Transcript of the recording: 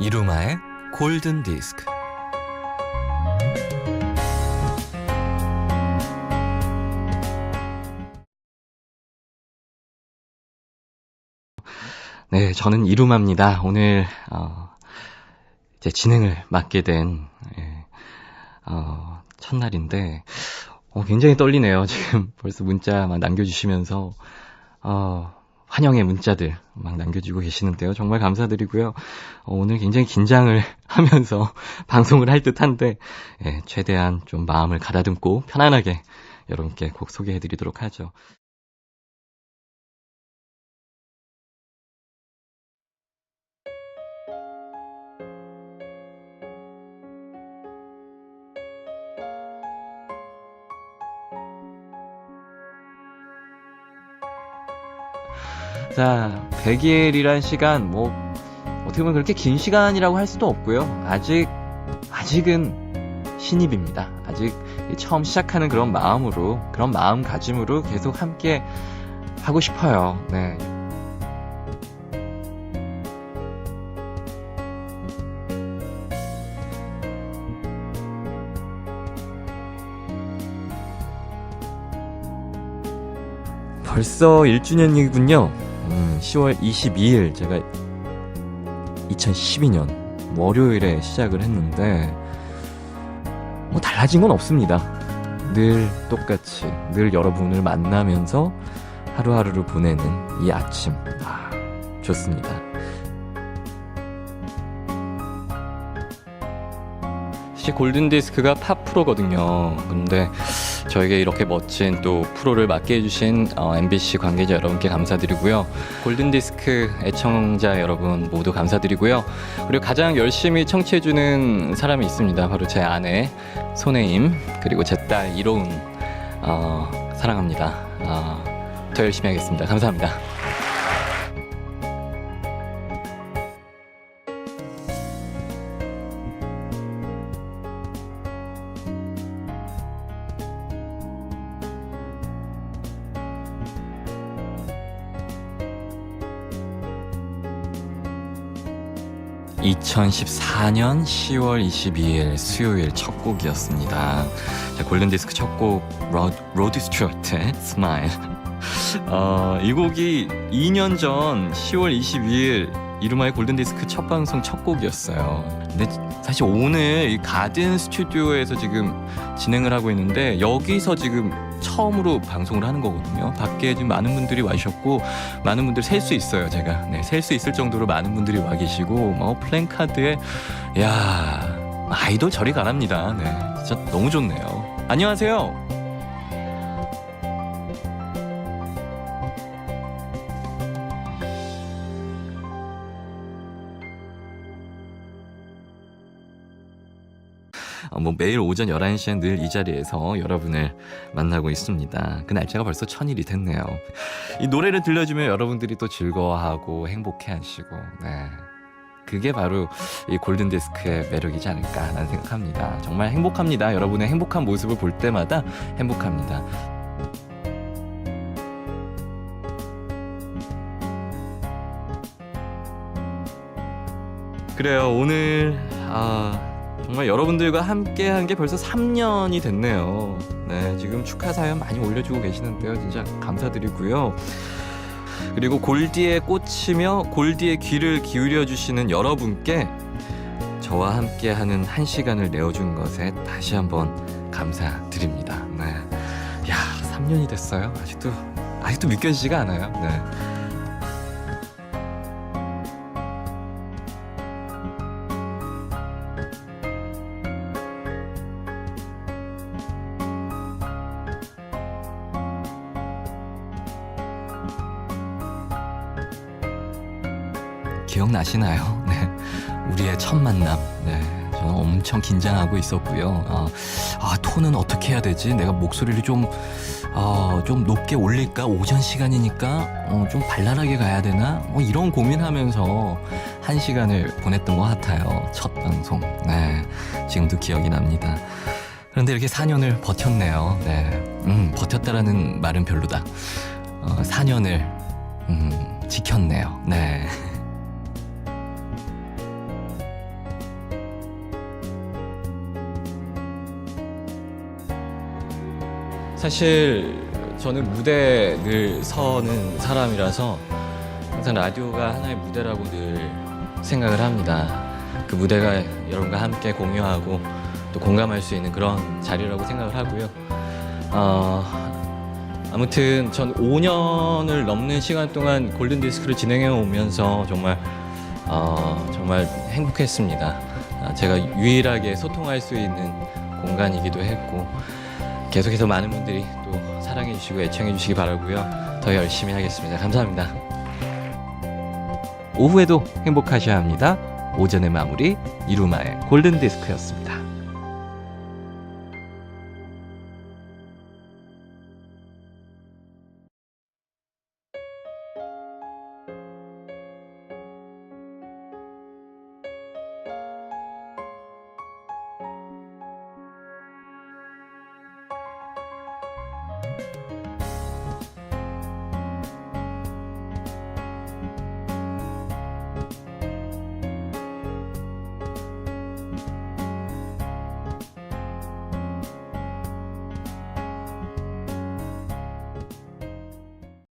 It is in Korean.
이루마의 골든 디스크. 네, 저는 이루마입니다. 오늘 어, 이제 진행을 맡게 된 예, 어, 첫날인데 어, 굉장히 떨리네요. 지금 벌써 문자 막 남겨주시면서 어, 환영의 문자들 막 남겨주고 계시는데요. 정말 감사드리고요. 어, 오늘 굉장히 긴장을 하면서 방송을 할 듯한데 예, 최대한 좀 마음을 가다듬고 편안하게 여러분께 곡 소개해드리도록 하죠. 자, 100일이란 시간, 뭐, 어떻게 보면 그렇게 긴 시간이라고 할 수도 없고요. 아직, 아직은 신입입니다. 아직 처음 시작하는 그런 마음으로, 그런 마음가짐으로 계속 함께 하고 싶어요. 네. 벌써 1주년이군요. 음, 10월 22일 제가 2012년 월요일에 시작을 했는데 뭐 달라진 건 없습니다. 늘 똑같이 늘 여러분을 만나면서 하루하루를 보내는 이 아침 아, 좋습니다. 골든디스크가 팝 프로거든요. 근데 저에게 이렇게 멋진 또 프로를 맡게 해주신 어, MBC 관계자 여러분께 감사드리고요. 골든디스크 애청자 여러분 모두 감사드리고요. 그리고 가장 열심히 청취해주는 사람이 있습니다. 바로 제 아내 손혜임 그리고 제 딸 이로운 어, 사랑합니다. 어, 더 열심히 하겠습니다. 감사합니다. (2014년 10월 22일) 수요일 첫 곡이었습니다. 자, 골든디스크 첫 곡 로드 스튜어트의 스마일 어, 이 곡이 2년 전 10월 22일 이루마의 골든디스크 첫 방송 첫 곡이었어요. 근데 사실 오늘 이 가든 스튜디오에서 지금 진행을 하고 있는데 여기서 지금 처음으로 방송을 하는 거거든요. 밖에 지금 많은 분들이 와주셨고 많은 분들 셀 수 있어요. 제가 네, 셀 수 있을 정도로 많은 분들이 와 계시고 뭐 플랜카드에 야 아이돌 저리 가랍니다. 네, 진짜 너무 좋네요. 안녕하세요. 뭐 매일 오전 11시에 늘이 자리에서 여러분을 만나고 있습니다. 그 날짜가 벌써 천일이 됐네요. 이 노래를 들려주면 여러분들이 또 즐거워하고 행복해 하시고, 네. 그게 바로 이 골든디스크의 매력이지 않을까라는 생각합니다. 정말 행복합니다. 여러분의 행복한 모습을 볼 때마다 행복합니다. 그래요. 오늘 아 정말 여러분들과 함께 한 게 벌써 3년이 됐네요. 네, 지금 축하 사연 많이 올려주고 계시는데요. 진짜 감사드리고요. 그리고 골디에 꽂히며 골디의 귀를 기울여 주시는 여러분께 저와 함께 하는 한 시간을 내어준 것에 다시 한번 감사드립니다. 네. 야, 3년이 됐어요. 아직도, 아직도 믿겨지지가 않아요. 네. 기억나시나요? 네. 우리의 첫 만남. 네. 저는 엄청 긴장하고 있었고요. 아, 아, 톤은 어떻게 해야 되지? 내가 목소리를 좀, 어, 좀 높게 올릴까? 오전 시간이니까, 어, 좀 발랄하게 가야 되나? 뭐 이런 고민하면서 한 시간을 보냈던 것 같아요. 첫 방송. 네. 지금도 기억이 납니다. 그런데 이렇게 4년을 버텼네요. 네. 음, 버텼다라는 말은 별로다. 어, 4년을 음, 지켰네요. 네. 사실 저는 무대에 늘 서는 사람이라서 항상 라디오가 하나의 무대라고 늘 생각을 합니다. 그 무대가 여러분과 함께 공유하고 또 공감할 수 있는 그런 자리라고 생각을 하고요. 어, 아무튼 전 5년을 넘는 시간 동안 골든 디스크를 진행해 오면서 정말 어, 정말 행복했습니다. 아, 제가 유일하게 소통할 수 있는 공간이기도 했고 계속해서 많은 분들이 또 사랑해 주시고 애청해 주시기 바라고요. 더 열심히 하겠습니다. 감사합니다. 오후에도 행복하셔야 합니다. 오전의 마무리 이루마의 골든 디스크였습니다.